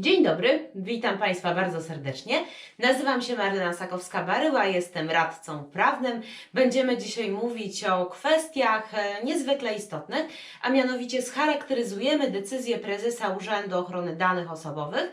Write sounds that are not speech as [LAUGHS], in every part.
Dzień dobry, witam Państwa bardzo serdecznie. Nazywam się Marlena Sakowska-Baryła, jestem radcą prawnym. Będziemy dzisiaj mówić o kwestiach e, niezwykle istotnych, a mianowicie scharakteryzujemy decyzję prezesa Urzędu Ochrony Danych Osobowych.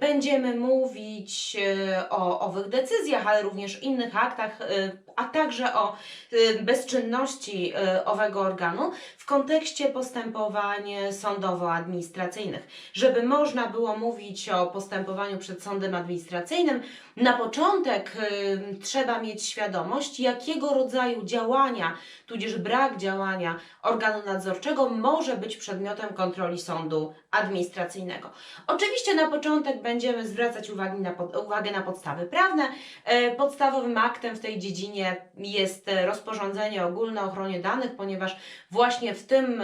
Będziemy mówić e, o owych decyzjach, ale również innych aktach, e, a także o e, bezczynności e, owego organu w kontekście postępowań sądowo-administracyjnych. Żeby można było mówić o postępowaniu przed sądem administracyjnym, na początek y, trzeba mieć świadomość, jakiego rodzaju działania, tudzież brak działania organu nadzorczego może być przedmiotem kontroli sądu administracyjnego. Oczywiście na początek będziemy zwracać uwagi na, uwagę na podstawy prawne. E, Podstawowym aktem w tej dziedzinie jest rozporządzenie ogólne o ochronie danych, ponieważ właśnie w tym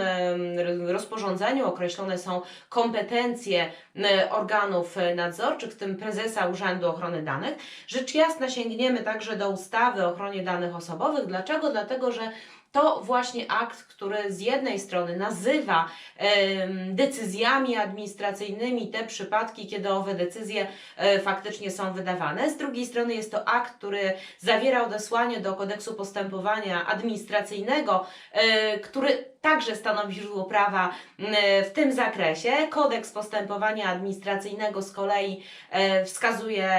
rozporządzeniu określone są kompetencje organów nadzorczych, w tym prezesa Urzędu Ochrony Danych. Rzecz jasna sięgniemy także do ustawy o ochronie danych osobowych. Dlaczego? Dlatego, że to właśnie akt, który z jednej strony nazywa decyzjami administracyjnymi te przypadki, kiedy owe decyzje e, faktycznie są wydawane. Z drugiej strony jest to akt, który zawiera odesłanie do kodeksu postępowania administracyjnego, e, który także stanowi źródło prawa m, w tym zakresie. Kodeks postępowania administracyjnego z kolei e, wskazuje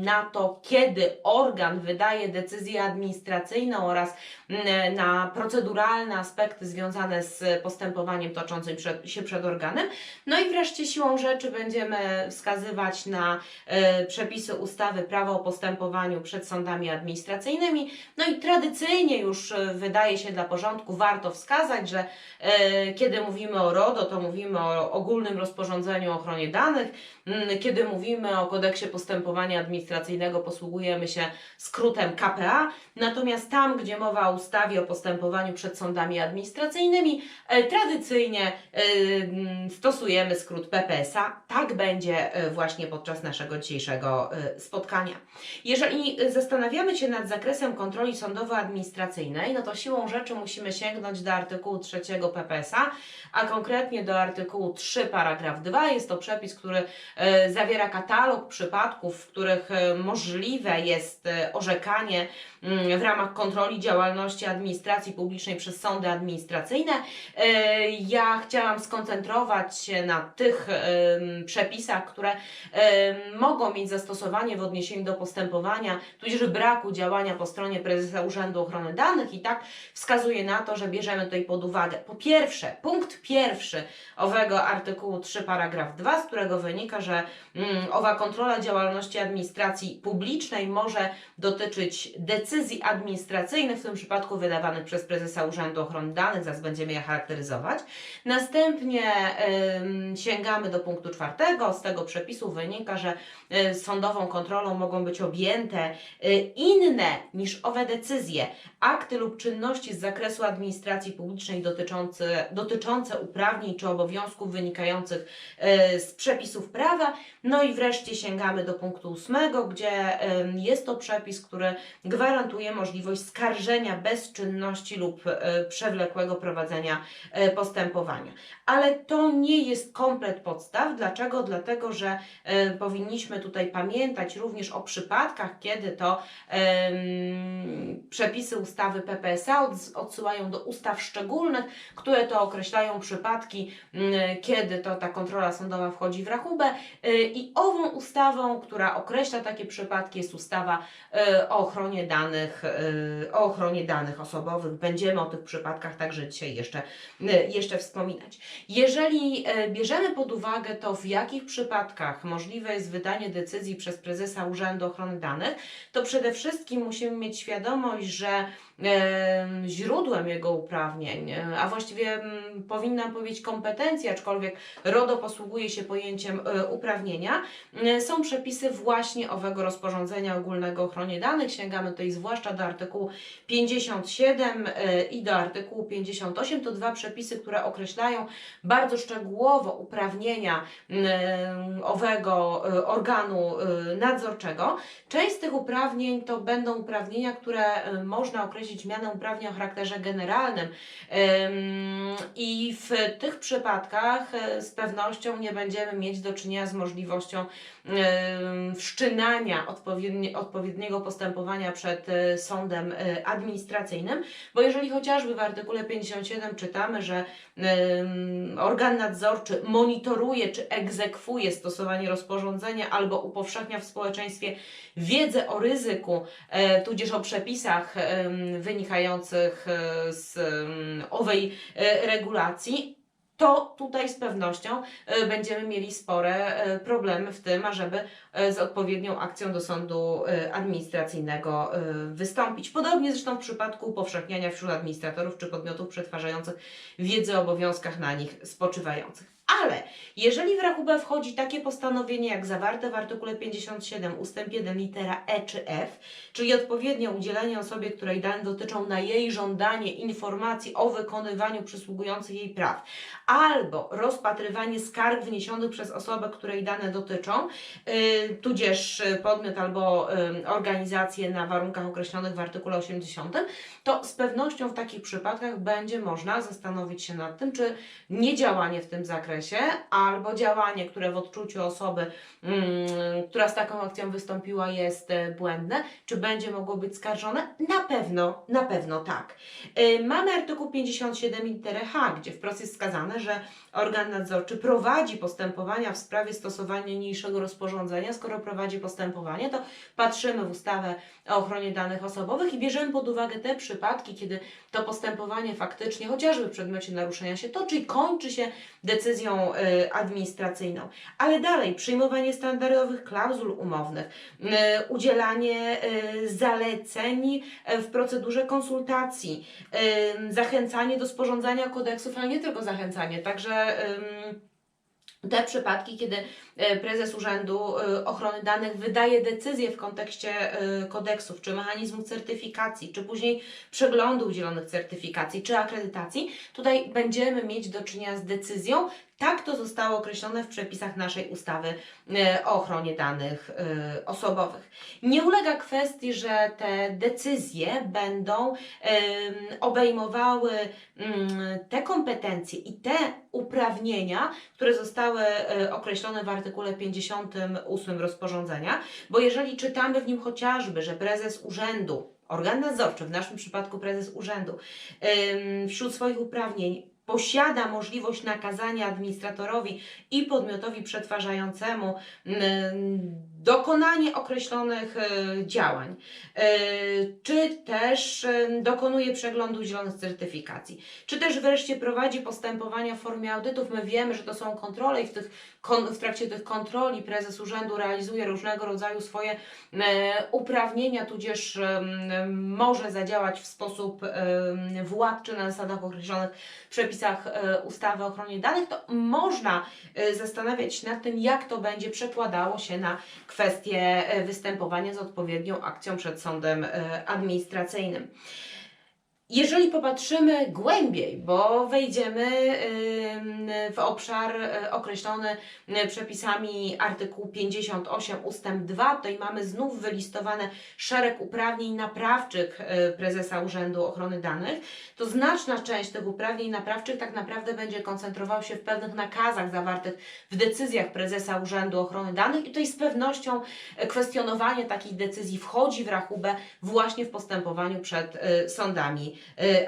na to, kiedy organ wydaje decyzję administracyjną oraz m, na proceduralne aspekty związane z postępowaniem toczącym się przed organem. No i wreszcie siłą rzeczy będziemy wskazywać na e, przepisy ustawy Prawo o postępowaniu przed sądami administracyjnymi. No i tradycyjnie już e, wydaje się dla porządku warto wskazać, że e, kiedy mówimy o RODO, to mówimy o ogólnym rozporządzeniu o ochronie danych. Mm, Kiedy mówimy o kodeksie postępowania administracyjnego, posługujemy się skrótem KPA. Natomiast tam, gdzie mowa o ustawie o postępowaniu przed sądami administracyjnymi, e, tradycyjnie e, mm, stosujemy skrót PPSA. Tak będzie e, właśnie podczas naszego dzisiejszego e, spotkania. Jeżeli zastanawiamy się nad zakresem kontroli sądowo-administracyjnej, no to siłą rzeczy musimy sięgnąć do artykułu 3 PPSA, a konkretnie do artykułu 3 paragraf 2. Jest to przepis, który e, zawiera katalog przypadków, w których e, możliwe jest e, orzekanie mm, w ramach kontroli działalności administracji publicznej przez sądy administracyjne. Ja chciałam skoncentrować się na tych przepisach, które mogą mieć zastosowanie w odniesieniu do postępowania, tudzież braku działania po stronie prezesa Urzędu Ochrony Danych i tak wskazuje na to, że bierzemy tutaj pod uwagę po pierwsze, punkt pierwszy owego artykułu 3 paragraf 2, z którego wynika, że mm, owa kontrola działalności administracji publicznej może dotyczyć decyzji administracyjnych, w tym przypadku wydawanych przez prezesa Urzędu Ochrony Danych, zaraz będziemy je charakteryzować. Następnie ym, sięgamy do punktu czwartego. Z tego przepisu wynika, że y, sądową kontrolą mogą być objęte y, inne niż owe decyzje, akty lub czynności z zakresu administracji publicznej dotyczące, dotyczące uprawnień czy obowiązków wynikających y, z przepisów prawa. No i wreszcie sięgamy do punktu ósmego, gdzie ym, jest to przepis, który gwarantuje możliwość skarżenia bezczynności lub y, przewlekłego prowadzenia e, postępowania. Ale to nie jest komplet podstaw. Dlaczego? Dlatego, że e, powinniśmy tutaj pamiętać również o przypadkach, kiedy to przepisy ustawy PPSA odsyłają do ustaw szczególnych, które to określają przypadki, mm, kiedy to ta kontrola sądowa wchodzi w rachubę. E, I ową ustawą, która określa takie przypadki, jest ustawa e, o ochronie danych, e, o ochronie danych osobowych. Będziemy o tych przypadkach także dzisiaj jeszcze, jeszcze wspominać. Jeżeli bierzemy pod uwagę to, w jakich przypadkach możliwe jest wydanie decyzji przez prezesa Urzędu Ochrony Danych, to przede wszystkim musimy mieć świadomość, że źródłem jego uprawnień, a właściwie mm, powinnam powiedzieć kompetencji, aczkolwiek RODO posługuje się pojęciem e, uprawnienia, e, są przepisy właśnie owego rozporządzenia ogólnego ochronie danych. Sięgamy tutaj zwłaszcza do artykułu 57 e, i do artykułu 58. To dwa przepisy, które określają bardzo szczegółowo uprawnienia mm, owego organu nadzorczego. Część z tych uprawnień to będą uprawnienia, które można określić mianem uprawnień o charakterze generalnym. Ym, I w tych przypadkach y, z pewnością nie będziemy mieć do czynienia z możliwością wszczynania odpowiednie, odpowiedniego postępowania przed y, sądem y, administracyjnym, bo jeżeli chociażby w artykule 57 czytamy, że organ nadzorczy monitoruje czy egzekwuje stosowanie rozporządzenia albo upowszechnia w społeczeństwie wiedzę o ryzyku, e, tudzież o przepisach wynikających e, z owej e, regulacji, to tutaj z pewnością e, będziemy mieli spore e, problemy w tym, ażeby e, z odpowiednią akcją do sądu administracyjnego wystąpić. Podobnie zresztą w przypadku upowszechniania wśród administratorów czy podmiotów przetwarzających wiedzę o obowiązkach na nich spoczywających. Ale jeżeli w rachubę wchodzi takie postanowienie jak zawarte w artykule 57 ust. 1 litera E czy F, czyli odpowiednio udzielenie osobie, której dane dotyczą na jej żądanie informacji o wykonywaniu przysługujących jej praw, albo rozpatrywanie skarg wniesionych przez osobę, której dane dotyczą, yy, tudzież podmiot albo y, organizację na warunkach określonych w artykule 80, to z pewnością w takich przypadkach będzie można zastanowić się nad tym, czy niedziałanie w tym zakresie, albo działanie, które w odczuciu osoby, mm, która z taką akcją wystąpiła, jest e, błędne, czy będzie mogło być skarżone? Na pewno, na pewno tak. Y, Mamy artykuł 57 literę H, gdzie wprost jest wskazane, że organ nadzorczy prowadzi postępowania w sprawie stosowania niniejszego rozporządzenia. Skoro prowadzi postępowanie, to patrzymy w ustawę o ochronie danych osobowych i bierzemy pod uwagę te przypadki, kiedy to postępowanie faktycznie, chociażby w przedmiocie naruszenia się toczy i kończy się decyzją y, administracyjną. Ale dalej, przyjmowanie standardowych klauzul umownych, y, udzielanie y, zaleceń w procedurze konsultacji, zachęcanie do sporządzania kodeksów, ale nie tylko zachęcanie, także te przypadki, kiedy prezes Urzędu Ochrony Danych wydaje decyzję w kontekście kodeksów, czy mechanizmu certyfikacji, czy później przeglądu udzielonych certyfikacji, czy akredytacji, tutaj będziemy mieć do czynienia z decyzją. Tak to zostało określone w przepisach naszej ustawy e, o ochronie danych e, osobowych. Nie ulega kwestii, że te decyzje będą obejmowały mm, te kompetencje i te uprawnienia, które zostały e, określone w artykule 58 rozporządzenia, bo jeżeli czytamy w nim chociażby, że prezes urzędu, organ nadzorczy, w naszym przypadku prezes urzędu, wśród swoich uprawnień posiada możliwość nakazania administratorowi i podmiotowi przetwarzającemu mm, dokonanie określonych e, działań, e, czy też e, dokonuje przeglądu zielonych certyfikacji, czy też wreszcie prowadzi postępowania w formie audytów. My wiemy, że to są kontrole i w, tych, w trakcie tych kontroli prezes urzędu realizuje różnego rodzaju swoje uprawnienia, tudzież może zadziałać w sposób władczy na zasadach określonych w przepisach ustawy o ochronie danych, to można zastanawiać się nad tym, jak to będzie przekładało się na kwestię e, występowania z odpowiednią akcją przed sądem e, administracyjnym. Jeżeli popatrzymy głębiej, bo wejdziemy w obszar y, określony y, przepisami artykułu 58 ustęp 2, tutaj mamy znów wylistowane szereg uprawnień naprawczych y, prezesa Urzędu Ochrony Danych, to znaczna część tych uprawnień naprawczych tak naprawdę będzie koncentrował się w pewnych nakazach zawartych w decyzjach prezesa Urzędu Ochrony Danych i tutaj z pewnością e, kwestionowanie takich decyzji wchodzi w rachubę właśnie w postępowaniu przed sądami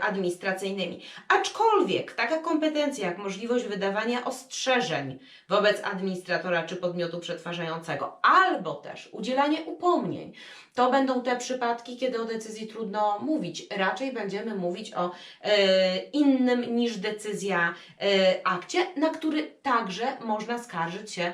administracyjnymi. Aczkolwiek taka kompetencja jak możliwość wydawania ostrzeżeń wobec administratora czy podmiotu przetwarzającego, albo też udzielanie upomnień, to będą te przypadki, kiedy o decyzji trudno mówić. Raczej będziemy mówić o e, innym niż decyzja e, akcie, na który także można skarżyć się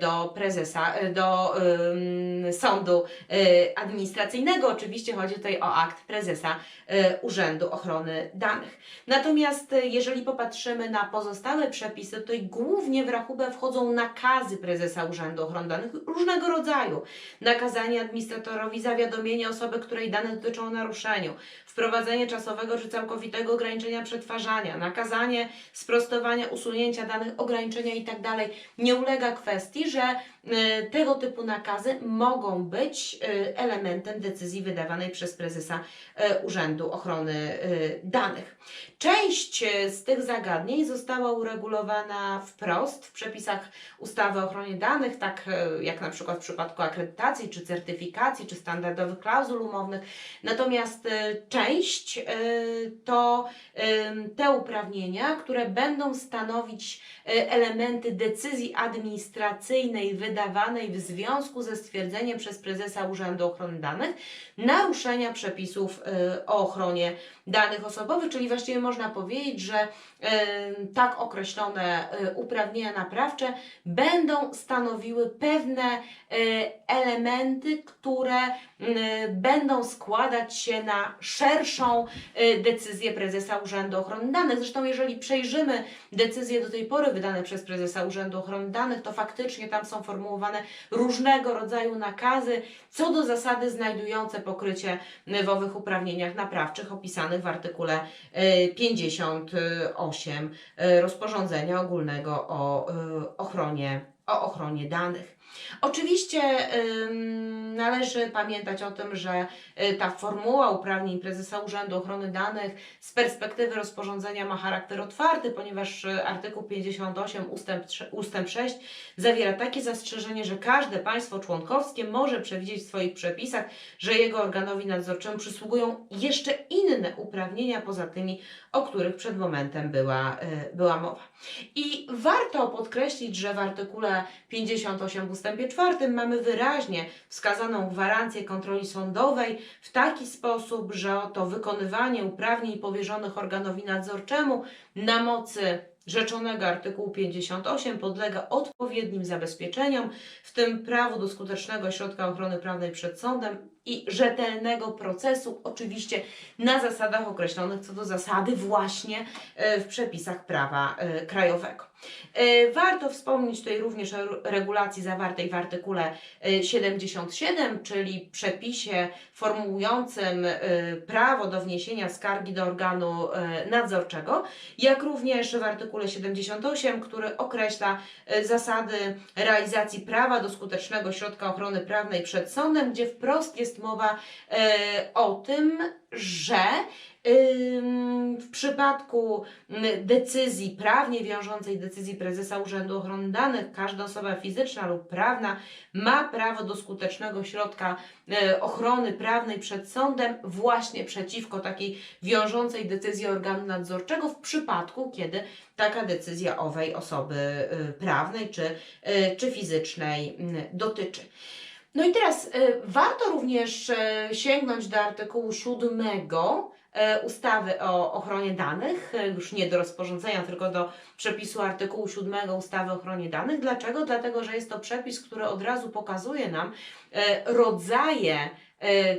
do prezesa, e, do em, sądu e, administracyjnego. Oczywiście chodzi tutaj o akt prezesa e, Urzędu Ochrony Danych. Natomiast e, jeżeli popatrzymy na pozostałe przepisy, to głównie w rachubę wchodzą nakazy prezesa Urzędu Ochrony Danych różnego rodzaju. Nakazanie administratorowi zawiadomienie osoby, której dane dotyczą o naruszeniu, wprowadzenie czasowego czy całkowitego ograniczenia przetwarzania, nakazanie sprostowania usunięcia danych, ograniczenia itd. Nie ulega kwestii, że tego typu nakazy mogą być e, elementem decyzji wydawanej przez prezesa e, Urzędu Ochrony e, Danych. Część e, z tych zagadnień została uregulowana wprost w przepisach ustawy o ochronie danych, tak e, jak na przykład w przypadku akredytacji, czy certyfikacji, czy standardowych klauzul umownych. Natomiast e, część e, to te uprawnienia, które będą stanowić e, elementy decyzji administracyjnej wydawanej w związku ze stwierdzeniem przez prezesa Urzędu Ochrony Danych naruszenia przepisów e, o ochronie danych osobowych, czyli właściwie można powiedzieć, że e, tak określone e, uprawnienia naprawcze będą stanowiły pewne elementy, które będą składać się na szerszą e, decyzję prezesa Urzędu Ochrony Danych. Zresztą, jeżeli przejrzymy decyzje do tej pory wydane przez prezesa Urzędu Ochrony Danych, to faktycznie tam są formułowane różnego rodzaju nakazy, co do zasady znajdujące pokrycie w owych uprawnieniach naprawczych opisanych w artykule e, 58 e, rozporządzenia ogólnego o ochronie, o ochronie danych. Oczywiście należy pamiętać o tym, że y, ta formuła uprawnień prezesa Urzędu Ochrony Danych z perspektywy rozporządzenia ma charakter otwarty, ponieważ y, artykuł 58 ustęp, ustęp 6 zawiera takie zastrzeżenie, że każde państwo członkowskie może przewidzieć w swoich przepisach, że jego organowi nadzorczemu przysługują jeszcze inne uprawnienia poza tymi, o których przed momentem była, y, była mowa. I warto podkreślić, że w artykule 58 ustępie 4 mamy wyraźnie wskazaną gwarancję kontroli sądowej w taki sposób, że oto wykonywanie uprawnień powierzonych organowi nadzorczemu na mocy rzeczonego artykułu 58 podlega odpowiednim zabezpieczeniom, w tym prawu do skutecznego środka ochrony prawnej przed sądem i rzetelnego procesu, oczywiście na zasadach określonych co do zasady właśnie e, w przepisach prawa e, krajowego. E, Warto wspomnieć tutaj również o re- regulacji zawartej w artykule e, 77, czyli przepisie formułującym prawo do wniesienia skargi do organu nadzorczego, jak również w artykule 78, który określa zasady realizacji prawa do skutecznego środka ochrony prawnej przed sądem, gdzie wprost jest mowa e, o tym, że w przypadku decyzji prawnie wiążącej decyzji prezesa Urzędu Ochrony Danych, każda osoba fizyczna lub prawna ma prawo do skutecznego środka e, ochrony prawnej przed sądem właśnie przeciwko takiej wiążącej decyzji organu nadzorczego w przypadku, kiedy taka decyzja owej osoby e, prawnej czy, e, czy fizycznej dotyczy. No i teraz e, warto również e, sięgnąć do artykułu 7 e, ustawy o ochronie danych, już nie do rozporządzenia, tylko do przepisu artykułu 7 ustawy o ochronie danych. Dlaczego? Dlatego, że jest to przepis, który od razu pokazuje nam rodzaje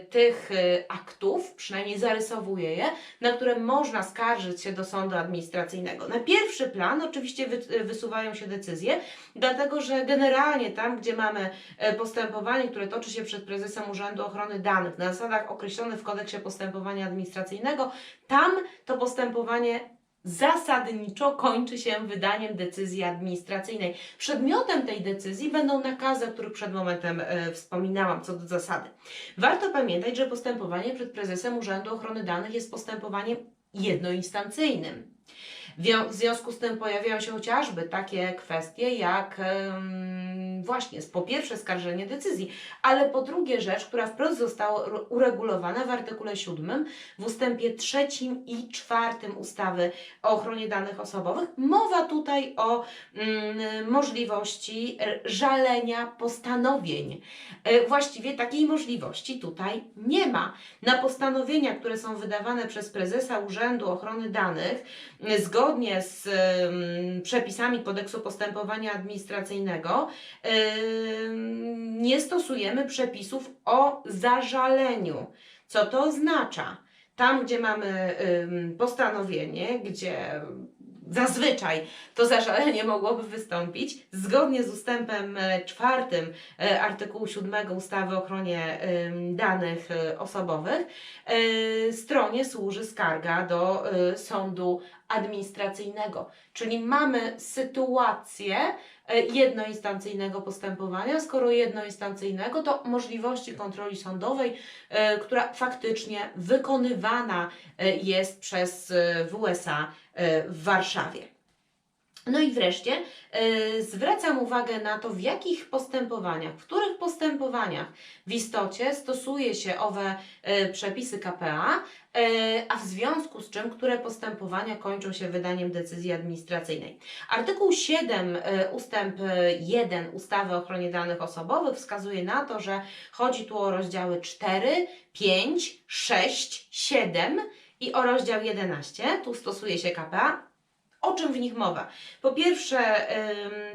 tych e, aktów, przynajmniej zarysowuje je, na które można skarżyć się do sądu administracyjnego. Na pierwszy plan oczywiście wy, wysuwają się decyzje, dlatego że generalnie tam, gdzie mamy e, postępowanie, które toczy się przed prezesem Urzędu Ochrony Danych na zasadach określonych w kodeksie postępowania administracyjnego, tam to postępowanie zasadniczo kończy się wydaniem decyzji administracyjnej. Przedmiotem tej decyzji będą nakazy, o których przed momentem e, wspominałam, co do zasady. Warto pamiętać, że postępowanie przed prezesem Urzędu Ochrony Danych jest postępowaniem jednoinstancyjnym. W związku z tym pojawiają się chociażby takie kwestie jak em, właśnie po pierwsze skarżenie decyzji, ale po drugie rzecz, która wprost została uregulowana w artykule 7 w ustępie 3 i 4 ustawy o ochronie danych osobowych. Mowa tutaj o mm, możliwości e, żalenia postanowień. E, Właściwie takiej możliwości tutaj nie ma. Na postanowienia, które są wydawane przez prezesa Urzędu Ochrony Danych, e, zgodnie z em, przepisami kodeksu postępowania administracyjnego, nie stosujemy przepisów o zażaleniu. Co to oznacza? Tam, gdzie mamy postanowienie, gdzie zazwyczaj to zażalenie [LAUGHS] mogłoby wystąpić, zgodnie z ustępem e, czwartym e, artykułu 7 ustawy o ochronie danych e, osobowych, stronie służy skarga do sądu administracyjnego. Czyli mamy sytuację, jednoinstancyjnego postępowania. Skoro jednoinstancyjnego, to możliwości kontroli sądowej, e, która faktycznie wykonywana e, jest przez e, WSA e, w Warszawie. No i wreszcie e, zwracam uwagę na to, w jakich postępowaniach, w których postępowaniach w istocie stosuje się owe e, przepisy KPA, e, a w związku z czym, które postępowania kończą się wydaniem decyzji administracyjnej. Artykuł 7 e, ustęp e, 1 ustawy o ochronie danych osobowych wskazuje na to, że chodzi tu o rozdziały 4, 5, 6, 7 i o rozdział 11. Tu stosuje się KPA. O czym w nich mowa? Po pierwsze,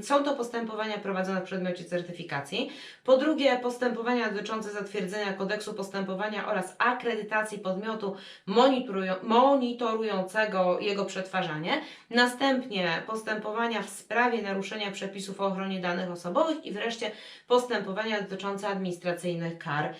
są to postępowania prowadzone w przedmiocie certyfikacji. Po drugie, postępowania dotyczące zatwierdzenia kodeksu postępowania oraz akredytacji podmiotu monitorują, monitorującego jego przetwarzanie. Następnie postępowania w sprawie naruszenia przepisów o ochronie danych osobowych i wreszcie postępowania dotyczące administracyjnych kar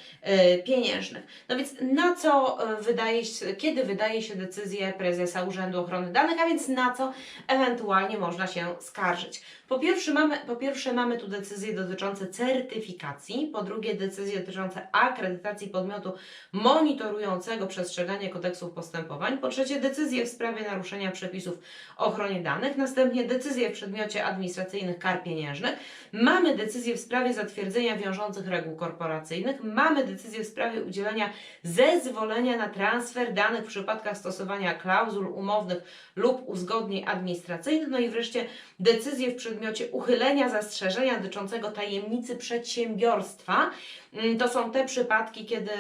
y, pieniężnych. No więc na co y, wydaje się, kiedy wydaje się decyzję prezesa Urzędu Ochrony Danych, a więc na co ewentualnie można się skarżyć. Po pierwsze, mamy, po pierwsze mamy tu decyzje dotyczące certyfikacji, po drugie decyzje dotyczące akredytacji podmiotu monitorującego przestrzeganie kodeksów postępowań, po trzecie decyzje w sprawie naruszenia przepisów o ochronie danych, następnie decyzje w przedmiocie administracyjnych kar pieniężnych, mamy decyzję w sprawie zatwierdzenia wiążących reguł korporacyjnych, mamy decyzję w sprawie udzielenia zezwolenia na transfer danych w przypadkach stosowania klauzul umownych lub uzgodnień administracyjnych, no i wreszcie decyzję w przedmiocie uchylenia zastrzeżenia dotyczącego tajemnicy przedsiębiorstwa. Mm, To są te przypadki, kiedy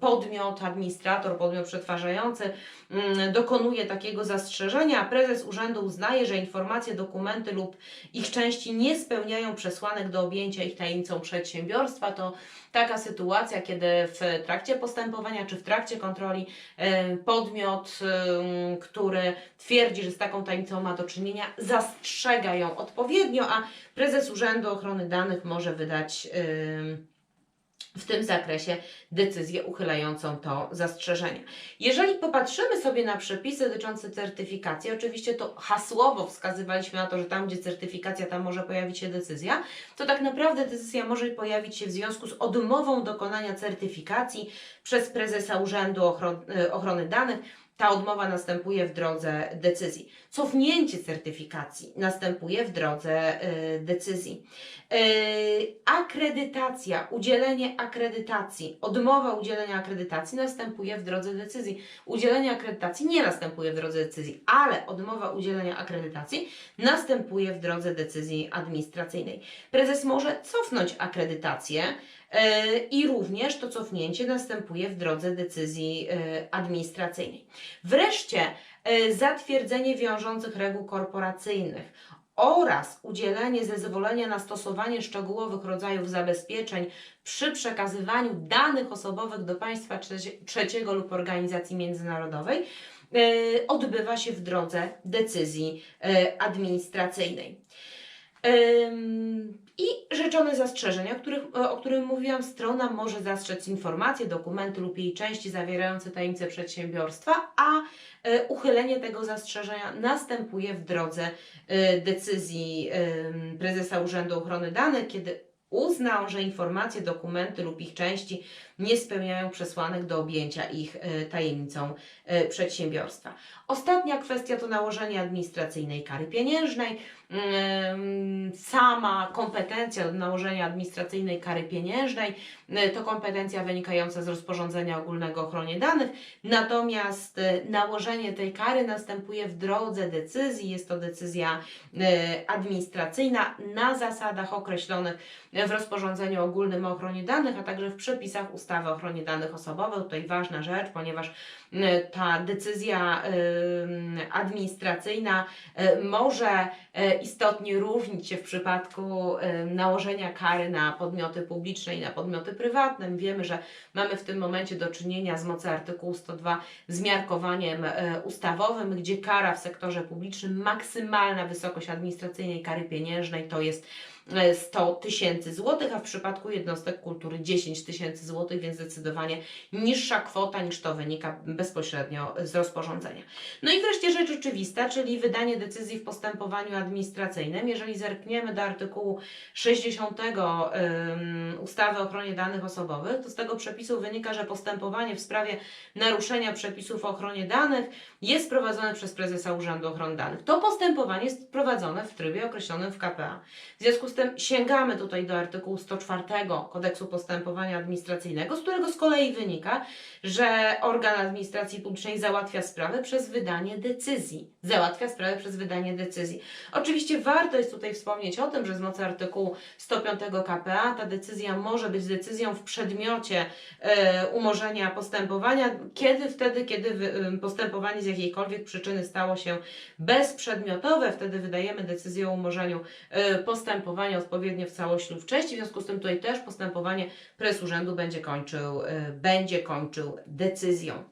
podmiot, administrator, podmiot przetwarzający ym, dokonuje takiego zastrzeżenia, a prezes urzędu uznaje, że informacje, dokumenty lub ich części nie spełniają przesłanek do objęcia ich tajemnicą przedsiębiorstwa. To taka sytuacja, kiedy w trakcie postępowania czy w trakcie kontroli em, podmiot, który twierdzi, że z taką tajemnicą ma do czynienia, zastrzega ją odpowiednio, a prezes Urzędu Ochrony Danych może wydać w tym zakresie decyzję uchylającą to zastrzeżenie. Jeżeli popatrzymy sobie na przepisy dotyczące certyfikacji, oczywiście to hasłowo wskazywaliśmy na to, że tam, gdzie certyfikacja, tam może pojawić się decyzja, to tak naprawdę decyzja może pojawić się w związku z odmową dokonania certyfikacji przez prezesa Urzędu e, Ochrony Danych. Ta odmowa następuje w drodze decyzji. Cofnięcie certyfikacji następuje w drodze e, decyzji. E, akredytacja, udzielenie akredytacji, odmowa udzielenia akredytacji następuje w drodze decyzji. Udzielenie akredytacji nie następuje w drodze decyzji, ale odmowa udzielenia akredytacji następuje w drodze decyzji administracyjnej. Prezes może cofnąć akredytację i również to cofnięcie następuje w drodze decyzji e, administracyjnej. Wreszcie e, zatwierdzenie wiążących reguł korporacyjnych oraz udzielenie zezwolenia na stosowanie szczegółowych rodzajów zabezpieczeń przy przekazywaniu danych osobowych do państwa trzecie- trzeciego lub organizacji międzynarodowej e, odbywa się w drodze decyzji e, administracyjnej. I rzeczone zastrzeżenia, o których, o którym mówiłam, strona może zastrzec informacje, dokumenty lub jej części zawierające tajemnice przedsiębiorstwa, a e, uchylenie tego zastrzeżenia następuje w drodze e, decyzji ym, prezesa Urzędu Ochrony Danych, kiedy uznał, że informacje, dokumenty lub ich części nie spełniają przesłanek do objęcia ich e, tajemnicą e, przedsiębiorstwa. Ostatnia kwestia to nałożenie administracyjnej kary pieniężnej. Ym, Sama kompetencja do nałożenia administracyjnej kary pieniężnej y, to kompetencja wynikająca z rozporządzenia ogólnego ochronie danych, natomiast nałożenie tej kary następuje w drodze decyzji, jest to decyzja administracyjna na zasadach określonych w rozporządzeniu ogólnym o ochronie danych, a także w przepisach ustawy o ochronie danych osobowych. Tutaj ważna rzecz, ponieważ y, ta decyzja y, administracyjna y, może istotnie różnić się w przypadku nałożenia kary na podmioty publiczne i na podmioty prywatne. Wiemy, że mamy w tym momencie do czynienia z mocy artykułu 102 z miarkowaniem ustawowym, gdzie kara w sektorze publicznym, maksymalna wysokość administracyjnej kary pieniężnej to jest 100 tysięcy złotych, a w przypadku jednostek kultury 10 tysięcy złotych, więc zdecydowanie niższa kwota niż to wynika bezpośrednio z rozporządzenia. No i wreszcie rzecz oczywista, czyli wydanie decyzji w postępowaniu administracyjnym. Jeżeli zerkniemy do artykułu 60 ym, ustawy o ochronie danych osobowych, to z tego przepisu wynika, że postępowanie w sprawie naruszenia przepisów o ochronie danych jest prowadzone przez prezesa Urzędu Ochrony Danych. To postępowanie jest prowadzone w trybie określonym w KPA. W związku z tym sięgamy tutaj do artykułu 104 Kodeksu Postępowania Administracyjnego, z którego z kolei wynika, że organ administracji publicznej załatwia sprawę przez wydanie decyzji. Załatwia sprawę przez wydanie decyzji. Oczywiście warto jest tutaj wspomnieć o tym, że z mocy artykułu 105 KPA ta decyzja może być decyzją w przedmiocie e, umorzenia postępowania, kiedy wtedy, kiedy em, postępowanie z jakiejkolwiek przyczyny stało się bezprzedmiotowe, wtedy wydajemy decyzję o umorzeniu e, postępowania odpowiednio w całości lub w części, w związku z tym tutaj też postępowanie prezes urzędu będzie kończył, e, będzie kończył decyzją.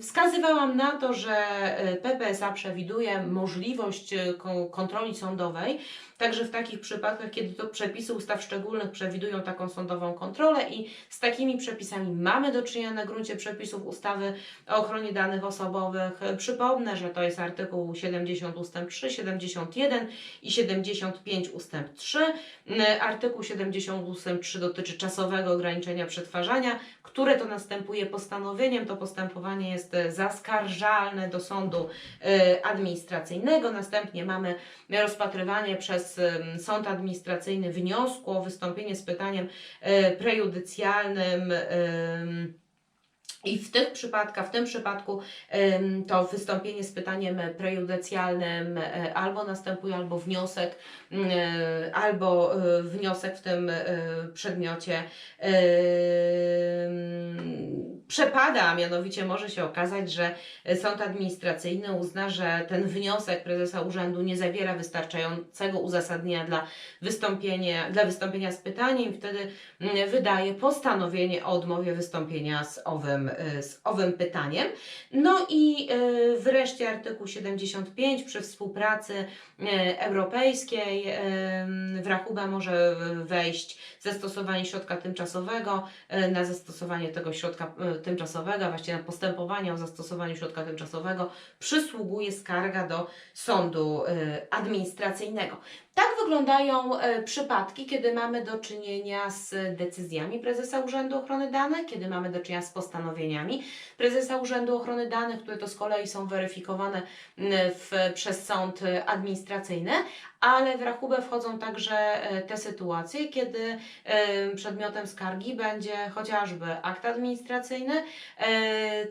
Wskazywałam na to, że e, PPSA przewiduje możliwość e, ko- kontroli sądowej, także w takich przypadkach, kiedy to przepisy ustaw szczególnych przewidują taką sądową kontrolę i z takimi przepisami mamy do czynienia na gruncie przepisów ustawy o ochronie danych osobowych. E, Przypomnę, że to jest artykuł 70 ust. 3, 71 i 75 ust. 3. E, Artykuł 70 ust. 3 dotyczy czasowego ograniczenia przetwarzania, które to następuje postanowieniem. To postępowanie jest e, zaskarżalne do sądu e, administracyjnego. Następnie mamy rozpatrywanie przez sąd administracyjny wniosku o wystąpienie z pytaniem e, prejudycjalnym. i w tych przypadkach, w tym przypadku to wystąpienie z pytaniem prejudycjalnym albo następuje, albo wniosek, albo wniosek w tym przedmiocie przepada, a mianowicie może się okazać, że sąd administracyjny uzna, że ten wniosek prezesa urzędu nie zawiera wystarczającego uzasadnienia dla wystąpienia, dla wystąpienia z pytaniem, wtedy mm, wydaje postanowienie o odmowie wystąpienia z owym, y, z owym pytaniem. No i y, wreszcie artykuł 75 przy współpracy y, europejskiej w rachubę może wejść zastosowanie środka tymczasowego na zastosowanie tego środka tymczasowego, a właściwie na postępowanie o zastosowaniu środka tymczasowego przysługuje skarga do sądu y, administracyjnego. Tak wyglądają e, przypadki, kiedy mamy do czynienia z decyzjami prezesa Urzędu Ochrony Danych, kiedy mamy do czynienia z postanowieniami prezesa Urzędu Ochrony Danych, które to z kolei są weryfikowane w, przez sąd administracyjny, ale w rachubę wchodzą także e, te sytuacje, kiedy e, przedmiotem skargi będzie chociażby akt administracyjny,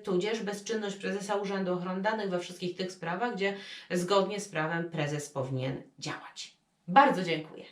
tudzież bezczynność prezesa Urzędu Ochrony Danych we wszystkich tych sprawach, gdzie zgodnie z prawem prezes powinien działać. Bardzo dziękuję.